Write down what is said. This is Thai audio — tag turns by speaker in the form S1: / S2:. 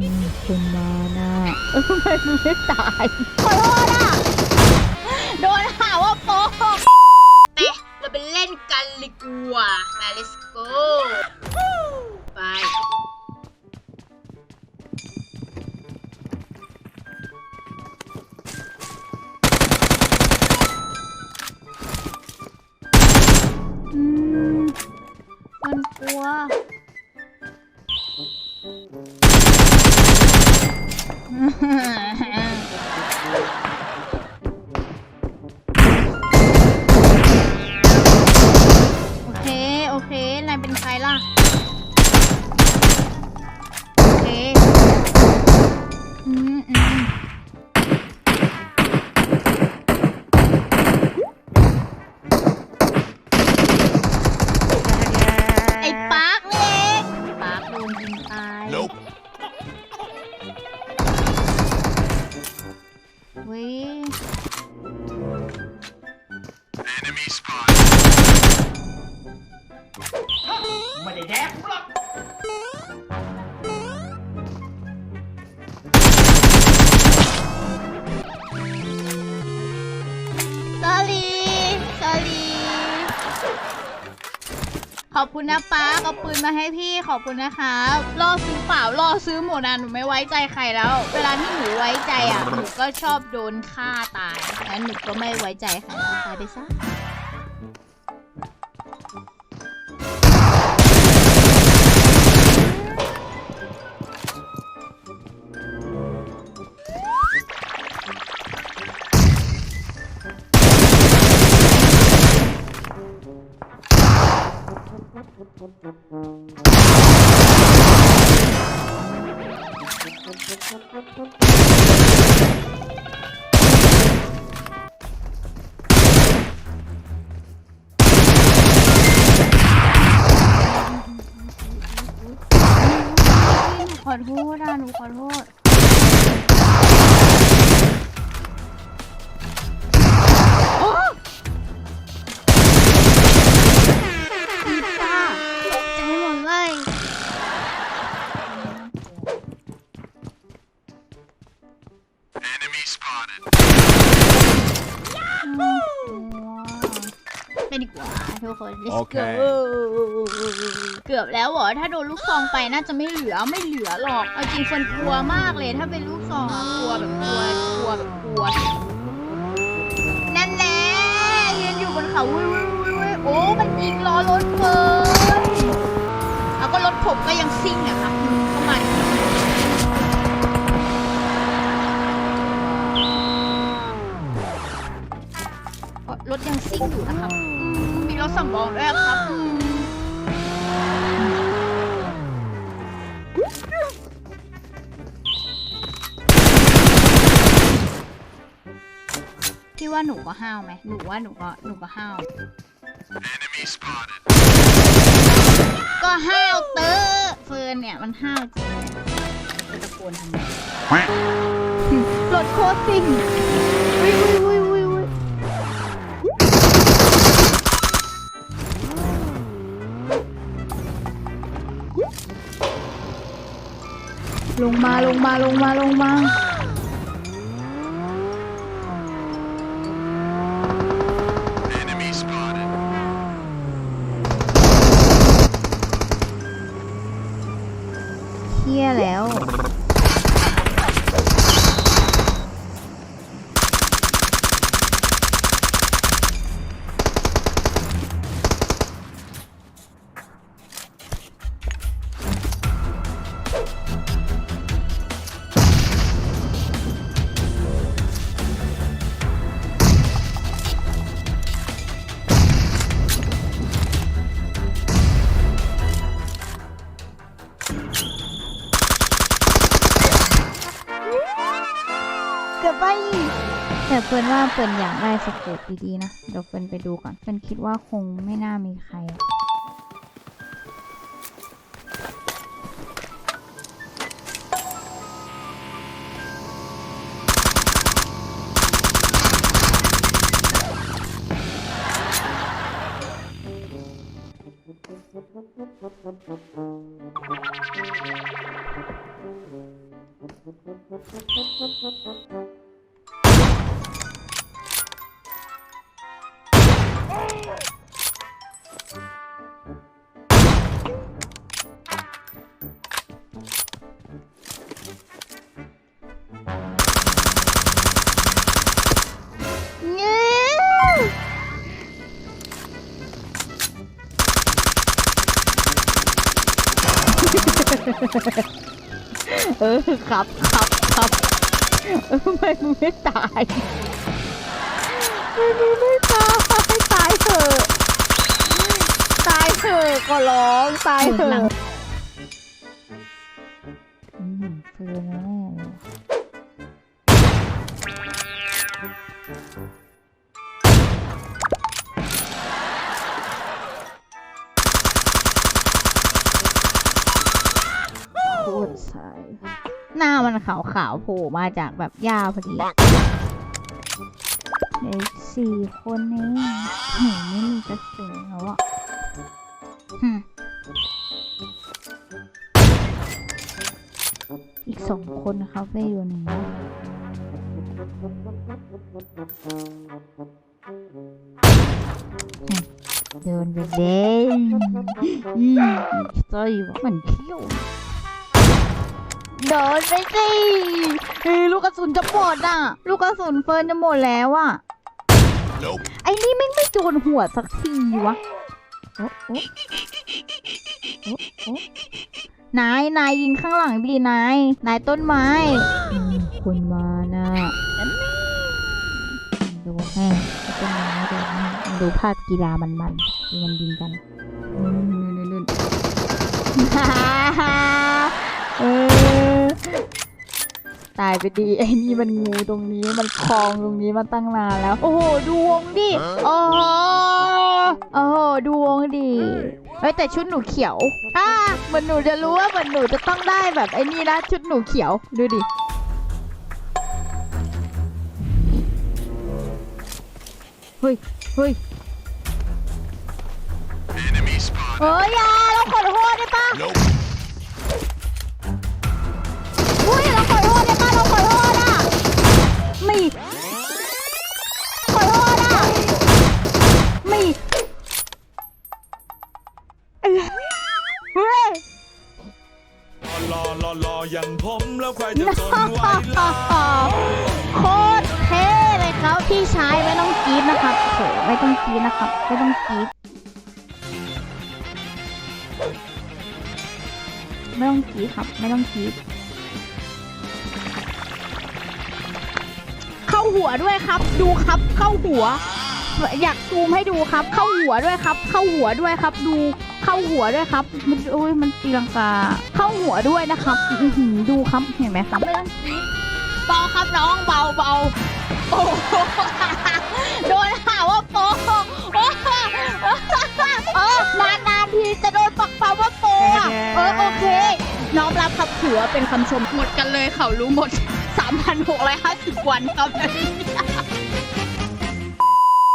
S1: มีคนมานะเอ้ยทำไมมันไม่ตาย ขอโทษอะ โดนหาว่าโป๊ะ
S2: ไปเราไปเล่นกันเลยกว่ามา let's go ไป
S1: อืมมันกลัว ไม่
S3: ได้แดกกูหรอก
S1: ขอบคุณนะป้าเอาปืนมาให้พี่ขอบคุณนะคะล่อซื้อเปล่าล่อซื้อหมดนะหนูไม่ไว้ใจใครแล้ว เวลาที่หนูไว้ใจอะหนูก็ชอบโดนฆ่าตายงั้นหนูก็ไม่ไว้ใจใครตายไปซะ ขอโทษอะหนูขอโทษ คน let's
S4: โอเค
S1: go เกือบแล้วเหรอถ้าโดนลูกซองไปน่าจะไม่เหลือไม่เหลือหรอกเอาจริงคนกลัวมากเลยถ้าเป็นลูกซองอะกลัวแบบกลัวกลัวแบบกลัวนั่นแหละยืนอยู่บนเขาวุ้ยวุ้ยวุ้ยวุ้ยโอ้มันยิงล้อรถเฟิร์นแล้วก็รถผมก็ยังซิ่งอะ พี่ว่าหนูก็ห้าวไหมหนูว่าหนูก็หนูก็ห้าว
S4: Enemy spotted.
S1: ก็ห้าวเตอร์เฟิร์นเนี่ยมันห้าวจริงเนี่ยจะตะโกนทำไมรถโคตรซิ่งวิววิววิววิววิวลงมาลงมาลงมาลงมา แต่เปิ้นว่าเปิ้นอยากได้สเกตดีๆนะ เดี๋ยวเปิ้นไปดูก่อน เปิ้นคิดว่าคงไม่น่ามีใครうん。 เออครับครับครับเออไม่มึงไม่ตายไม่มึงไม่ตายตายเถอะตายเถอะก็ร้องตายเถอะอืมเจอแน่เลย ใสหน้ามันขาวๆโผล่มาจากแบบหญ้าพอดีเหลืออีกสี่คนเองโหไม่มีกระสุนแล้วอะอีกสองคนนะครับไปอยู่ไหนเดินไปเด้งอืมสร้อยวะเหมือนเขี้ยว เดินไปสิเฮ้ยลูกกระสุนจะหมดอะ ลูกกระสุนเฟิร์นจะหมดแล้วอะ
S4: Nope.
S1: ไอ้นี่แม่งไม่โดนหัวสักทีวะโอ๊ะโอ๊ะโอ๊ะโอ๊ะนาย นายยิงข้างหลังดีนาย นายต้นไม้อืมคนมาน่ะอันนี้ดูแม่ต้นไม้ดูแม่ดูภาพกีฬามันๆที่มันยิงกันนู่นๆๆๆฮ่าฮ่าเออ ตายไปดีไอ้นี่มันงูตรงนี้มันคลองตรงนี้มาตั้งนานแล้ว โอ้โหดูวงดิโอ้โหโอ้โหดูวงดิเฮ้ยแต่ชุดหนูเขียวอ่าเหมือนหนูจะรู้ว่าเหมือนหนูจะต้องได้แบบไอ้นี่นะชุดหนูเขียวดูดิเฮ้ยเฮ้ย
S4: Enemy spotted.
S1: เฮ้ยอยาเราขอโทษได้ปะ
S5: นะ
S1: ครับโถไม่ต้องกรีดนะครับ ไม่ต้องกรีดไม่ต้องกรีดครับ ไม่ต้องกรีดเข้าหัวด้วยครับ ดูครับ เข้าหัว อยากซูมให้ดูครับ เข้าหัวด้วยครับ เข้าหัวด้วยครับ ดูเข้าหัวด้วยครับ มันโอ้ยมันตีลังกา เข้าหัวด้วยนะครับดูครับเห็นไหมครับไม่ต้องกรีด
S2: เบาครับน้องเบาเบาโอ้ น้อ
S1: งรับครับถือว่าเป็นคำชม
S2: หมดกันเลยเขารู้หมด 3,650 วันครับ